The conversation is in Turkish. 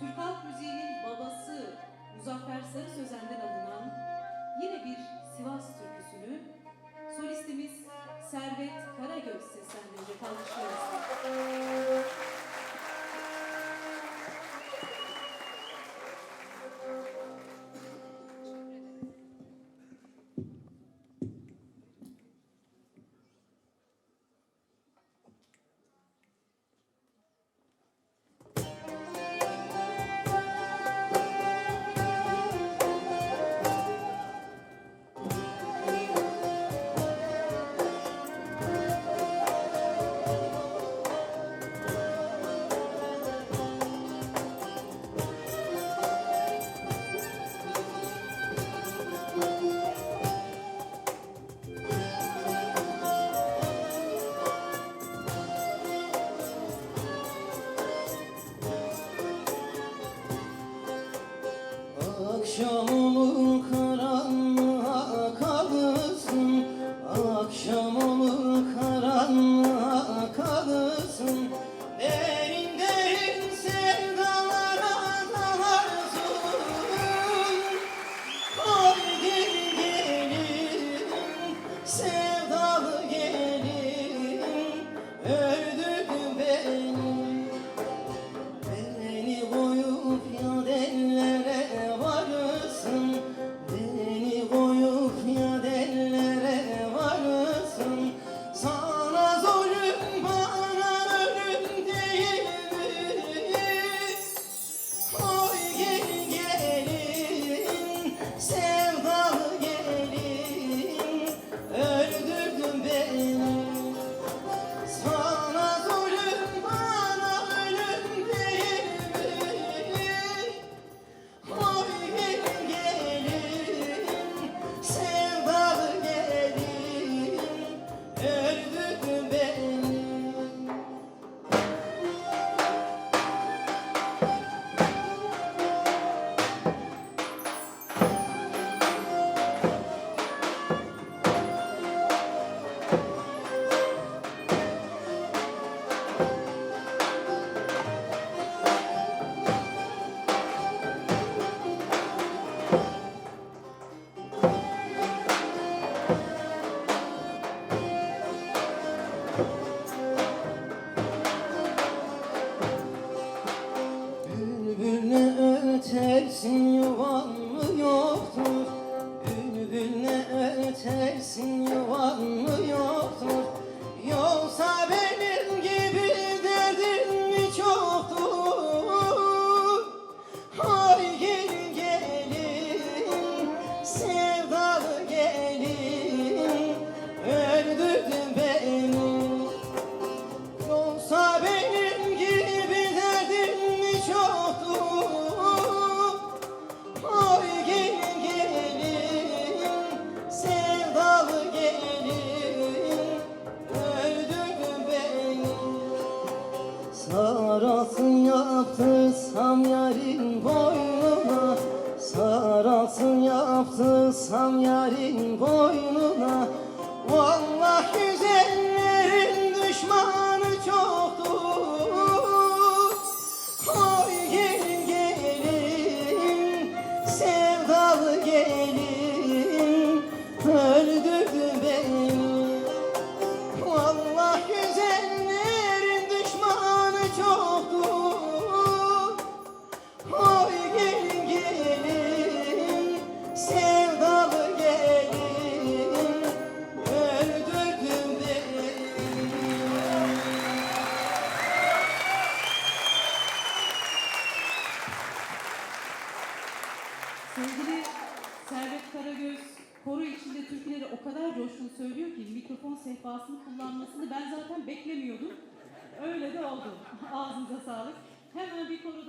Türk halk müziğinin babası Muzaffer Sarı Sözen'den alınan yine bir Sivas türküsünü solistimiz Servet Karagöz seslendirecek alkışlarınızla. Akşam Sarasın yaptırsam yarın boynuna Sarasın yaptırsam yarın boynuna Vallahi güzellerin düşmanı çoktur. Oy gelin gelin sevdalı gelin Sevgili Servet Karagöz koro içinde türküleri o kadar coşkun söylüyor ki mikrofon sehpasını kullanmasını ben zaten beklemiyordum. Öyle de oldu. Ağzınıza sağlık. Hemen bir konuda